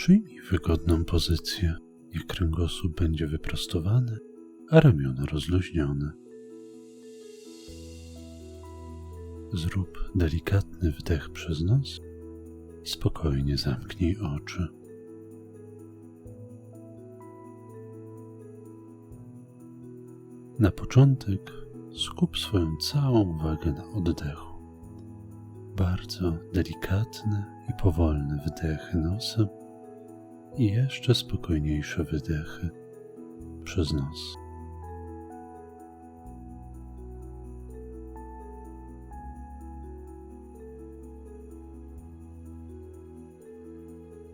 Przyjmij wygodną pozycję, niech kręgosłup będzie wyprostowany, a ramiona rozluźnione. Zrób delikatny wdech przez nos spokojnie zamknij oczy. Na początek skup swoją całą uwagę na oddechu. Bardzo delikatne i powolne wdechy nosem i jeszcze spokojniejsze wydechy przez nos.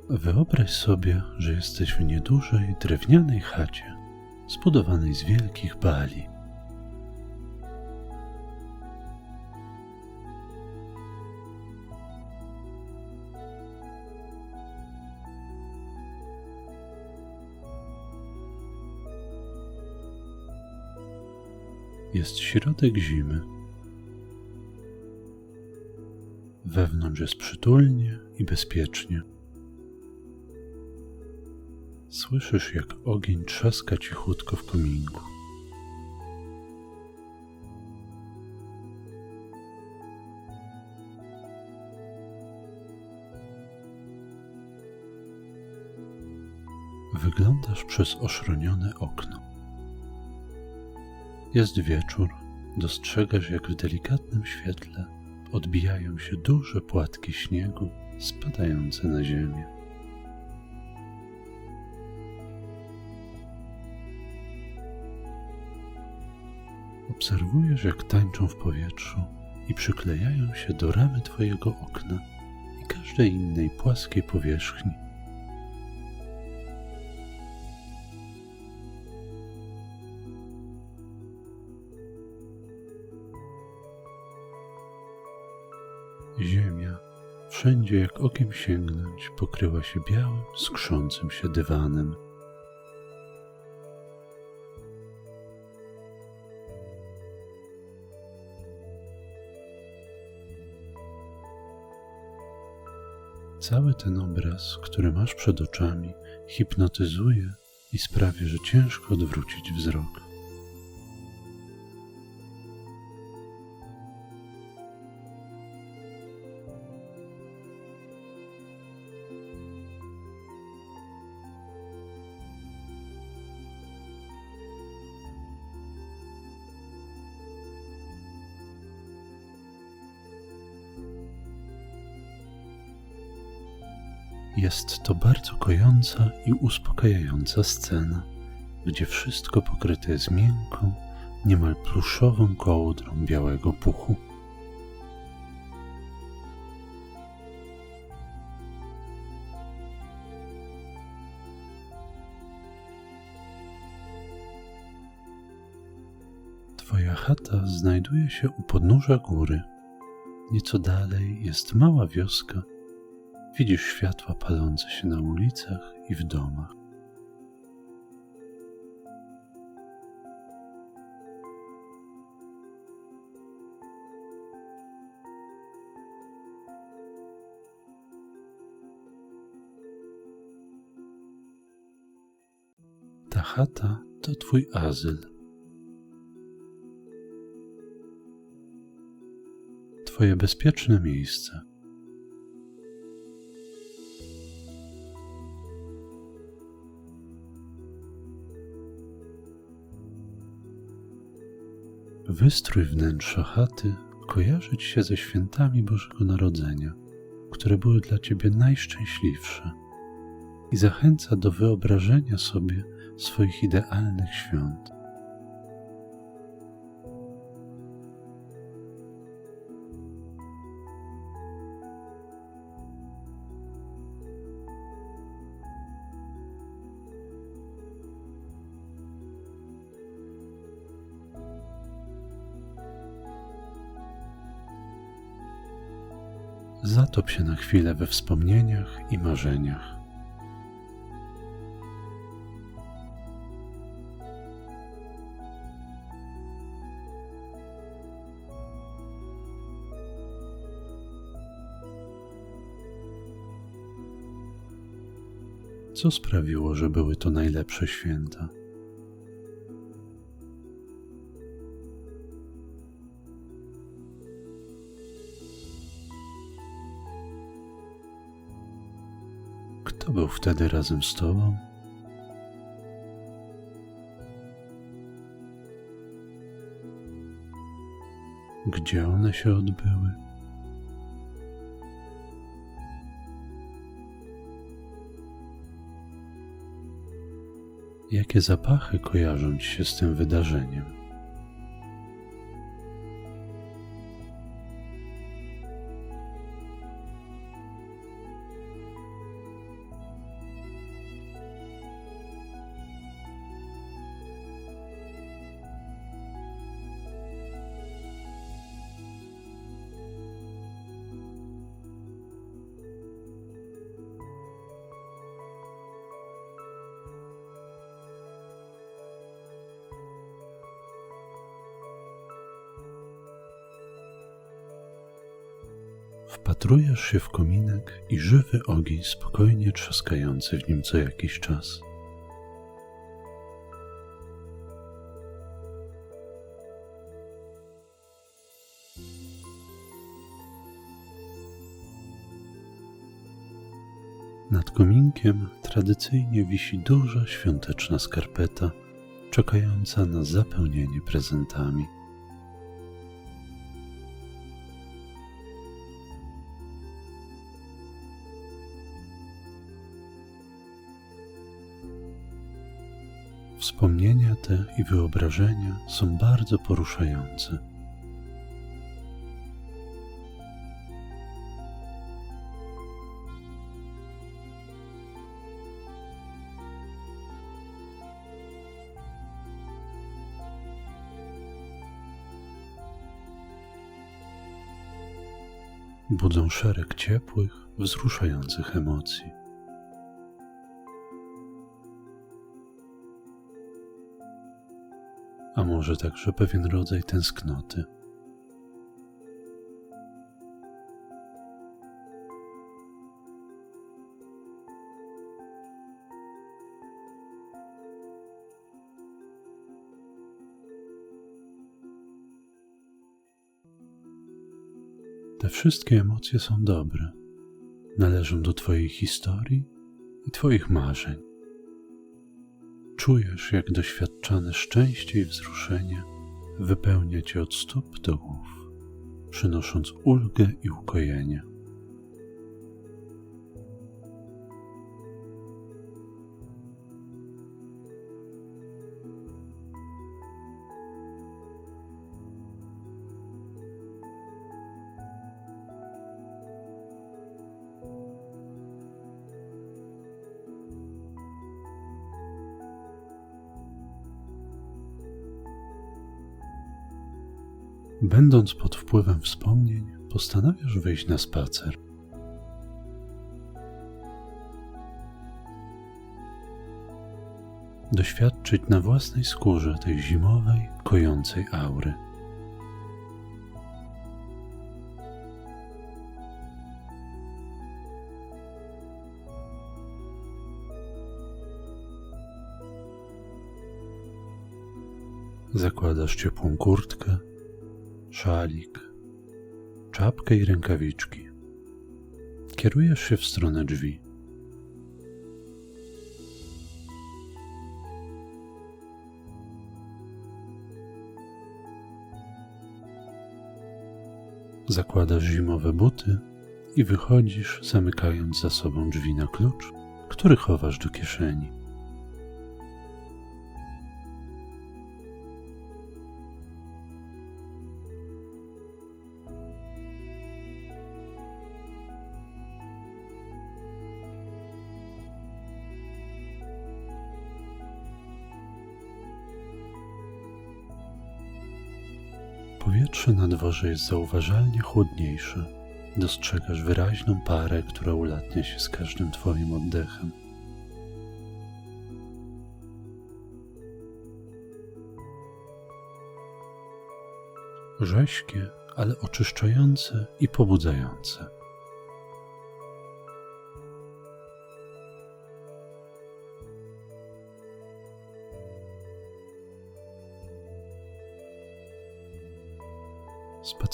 Wyobraź sobie, że jesteś w niedużej drewnianej chacie, zbudowanej z wielkich bali. Jest środek zimy. Wewnątrz jest przytulnie i bezpiecznie. Słyszysz, jak ogień trzaska cichutko w kominku. Wyglądasz przez oszronione okno. Jest wieczór, dostrzegasz, jak w delikatnym świetle odbijają się duże płatki śniegu spadające na ziemię. Obserwujesz, jak tańczą w powietrzu i przyklejają się do ramy Twojego okna i każdej innej płaskiej powierzchni. Ziemia, wszędzie jak okiem sięgnąć, pokryła się białym, skrzącym się dywanem. Cały ten obraz, który masz przed oczami, hipnotyzuje i sprawia, że ciężko odwrócić wzrok. Jest to bardzo kojąca i uspokajająca scena, gdzie wszystko pokryte jest miękką, niemal pluszową kołdrą białego puchu. Twoja chata znajduje się u podnóża góry. Nieco dalej jest mała wioska Widzisz światła palące się na ulicach i w domach. Ta chata to Twój azyl. Twoje bezpieczne miejsce. Wystrój wnętrza chaty kojarzyć się ze świętami Bożego Narodzenia, które były dla ciebie najszczęśliwsze i zachęca do wyobrażenia sobie swoich idealnych świąt. Zatop się na chwilę we wspomnieniach i marzeniach. Co sprawiło, że były to najlepsze święta? Był wtedy razem z Tobą? Gdzie one się odbyły? Jakie zapachy kojarzą Ci się z tym wydarzeniem? Wpatrujesz się w kominek i żywy ogień spokojnie trzaskający w nim co jakiś czas. Nad kominkiem tradycyjnie wisi duża świąteczna skarpeta, czekająca na zapełnienie prezentami. Te i wyobrażenia są bardzo poruszające. Budzą szereg ciepłych, wzruszających emocji. Może także pewien rodzaj tęsknoty. Te wszystkie emocje są dobre, należą do Twojej historii i Twoich marzeń. Czujesz, jak doświadczane szczęście i wzruszenie wypełnia cię od stóp do głów, przynosząc ulgę i ukojenie. Będąc pod wpływem wspomnień, postanawiasz wyjść na spacer. Doświadczyć na własnej skórze tej zimowej, kojącej aury. Zakładasz ciepłą kurtkę, szalik, czapkę i rękawiczki. Kierujesz się w stronę drzwi. Zakładasz zimowe buty i wychodzisz, zamykając za sobą drzwi na klucz, który chowasz do kieszeni. Dworze jest zauważalnie chłodniejsze. Dostrzegasz wyraźną parę, która ulatnia się z każdym Twoim oddechem. Rześkie, ale oczyszczające i pobudzające.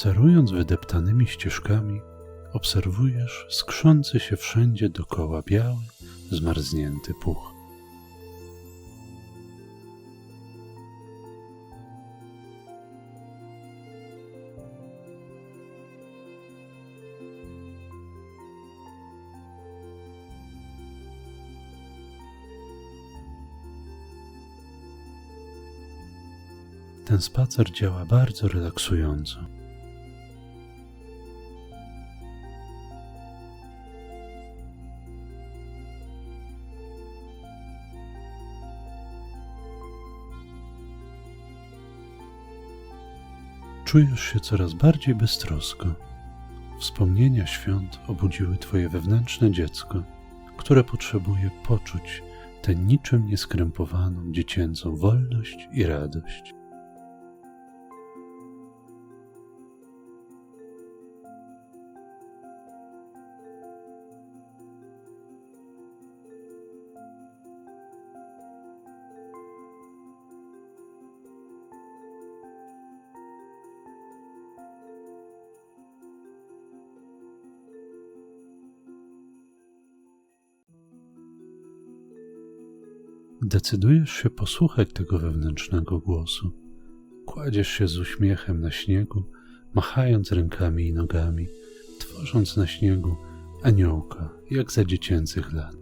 Spacerując wydeptanymi ścieżkami, obserwujesz skrzący się wszędzie dokoła biały, zmarznięty puch. Ten spacer działa bardzo relaksująco. Czujesz się coraz bardziej beztrosko. Wspomnienia świąt obudziły Twoje wewnętrzne dziecko, które potrzebuje poczuć tę niczym nieskrępowaną dziecięcą wolność i radość. Decydujesz się posłuchać tego wewnętrznego głosu. Kładziesz się z uśmiechem na śniegu, machając rękami i nogami, tworząc na śniegu aniołka, jak za dziecięcych lat.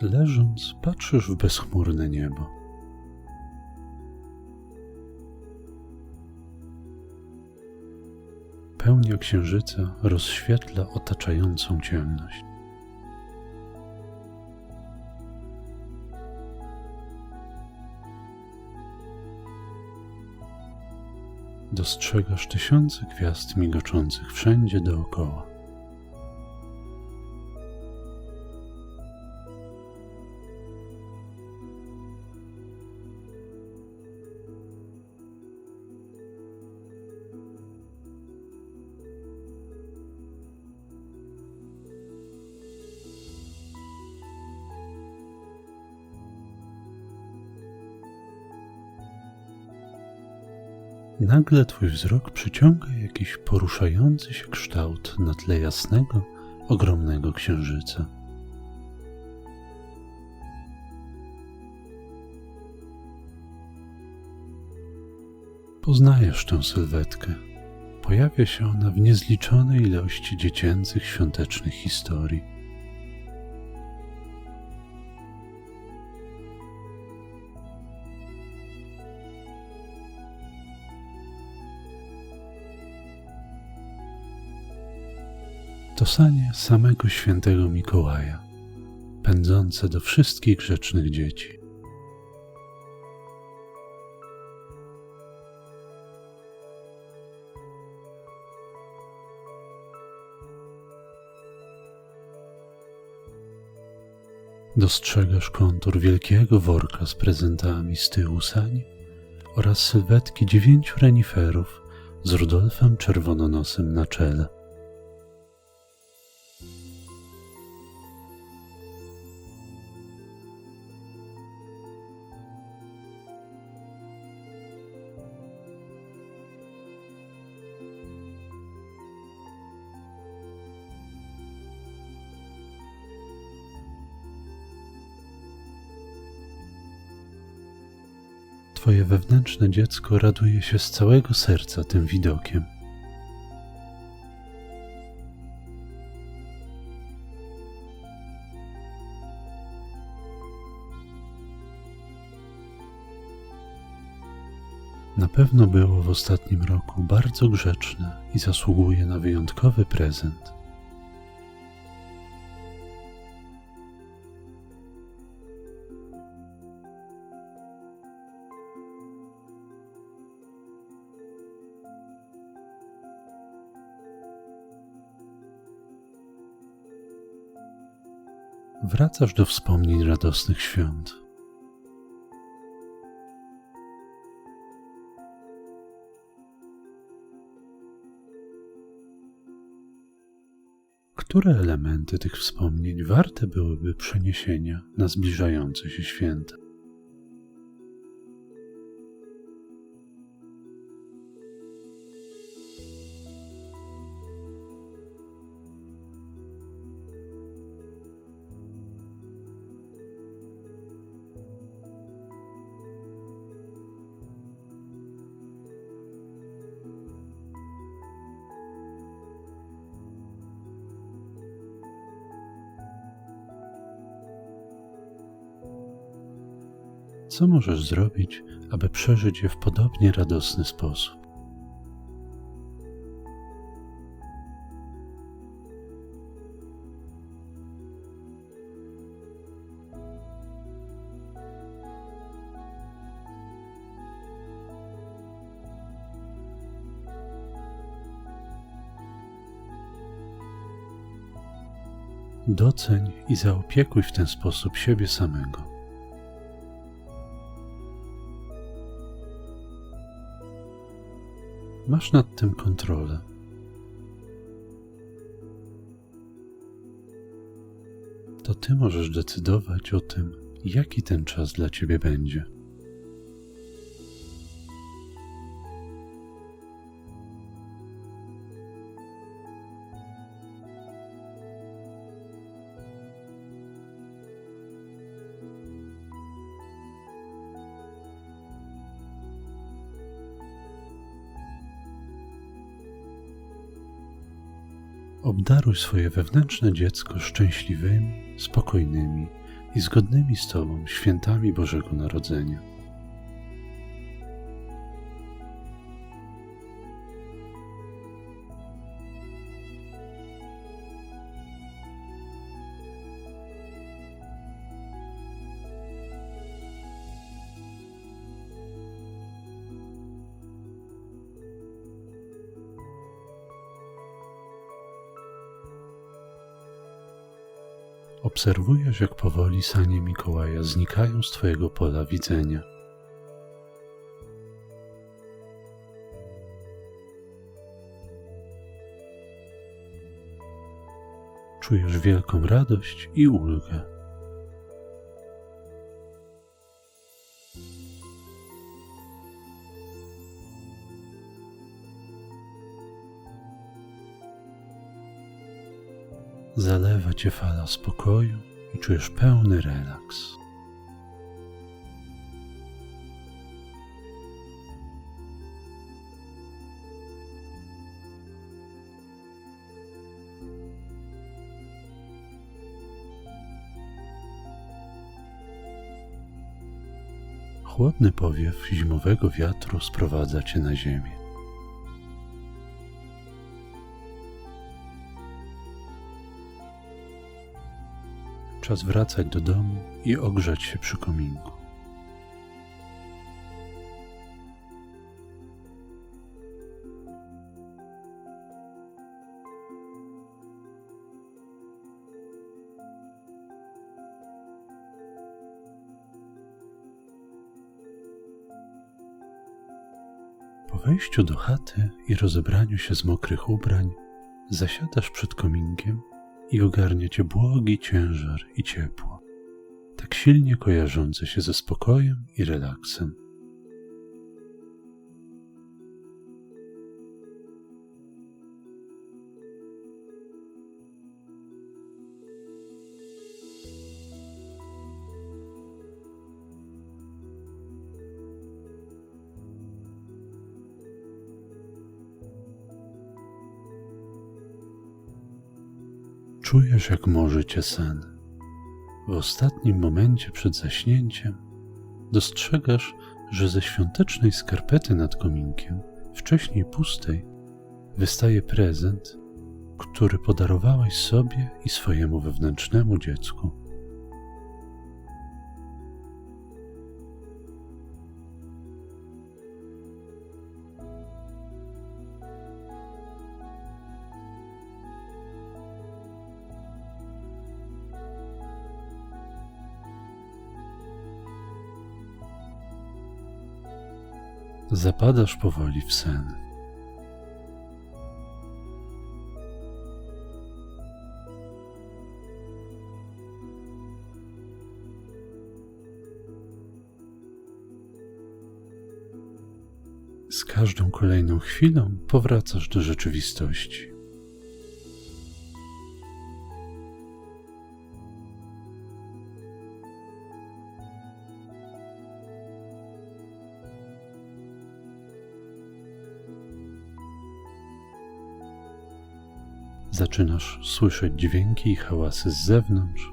Leżąc, patrzysz w bezchmurne niebo. Pełnia księżyca rozświetla otaczającą ciemność. Dostrzegasz tysiące gwiazd migoczących wszędzie dookoła. Nagle twój wzrok przyciąga jakiś poruszający się kształt na tle jasnego, ogromnego księżyca. Poznajesz tę sylwetkę. Pojawia się ona w niezliczonej ilości dziecięcych świątecznych historii. To sanie samego świętego Mikołaja, pędzące do wszystkich grzecznych dzieci. Dostrzegasz kontur wielkiego worka z prezentami z tyłu sani oraz sylwetki dziewięciu reniferów z Rudolfem Czerwononosem na czele. Twoje wewnętrzne dziecko raduje się z całego serca tym widokiem. Na pewno było w ostatnim roku bardzo grzeczne i zasługuje na wyjątkowy prezent. Wracasz do wspomnień radosnych świąt. Które elementy tych wspomnień warte byłyby przeniesienia na zbliżające się święta? Co możesz zrobić, aby przeżyć je w podobnie radosny sposób? Doceń i zaopiekuj w ten sposób siebie samego. Masz nad tym kontrolę. To ty możesz decydować o tym, jaki ten czas dla ciebie będzie. Obdaruj swoje wewnętrzne dziecko szczęśliwymi, spokojnymi i zgodnymi z Tobą świętami Bożego Narodzenia. Obserwujesz, jak powoli sanie Mikołaja znikają z Twojego pola widzenia. Czujesz wielką radość i ulgę. Zalewa cię fala spokoju i czujesz pełny relaks. Chłodny powiew zimowego wiatru sprowadza cię na ziemię. Czas wracać do domu i ogrzać się przy kominku. Po wejściu do chaty i rozebraniu się z mokrych ubrań, zasiadasz przed kominkiem i ogarnia cię błogi ciężar i ciepło, tak silnie kojarzące się ze spokojem i relaksem. Czujesz, jak może cię sen. W ostatnim momencie przed zaśnięciem dostrzegasz, że ze świątecznej skarpety nad kominkiem, wcześniej pustej, wystaje prezent, który podarowałeś sobie i swojemu wewnętrznemu dziecku. Zapadasz powoli w sen. Z każdą kolejną chwilą powracasz do rzeczywistości. Zaczynasz słyszeć dźwięki i hałasy z zewnątrz.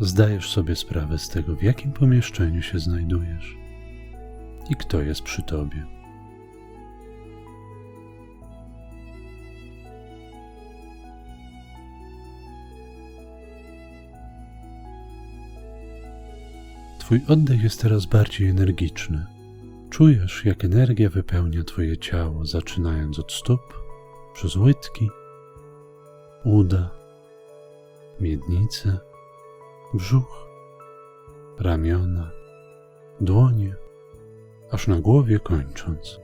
Zdajesz sobie sprawę z tego, w jakim pomieszczeniu się znajdujesz i kto jest przy tobie. Twój oddech jest teraz bardziej energiczny. Czujesz, jak energia wypełnia Twoje ciało, zaczynając od stóp, przez łydki, uda, miednicę, brzuch, ramiona, dłonie, aż na głowie kończąc.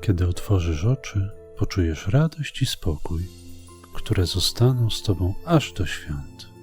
Kiedy otworzysz oczy, poczujesz radość i spokój, które zostaną z Tobą aż do świąt.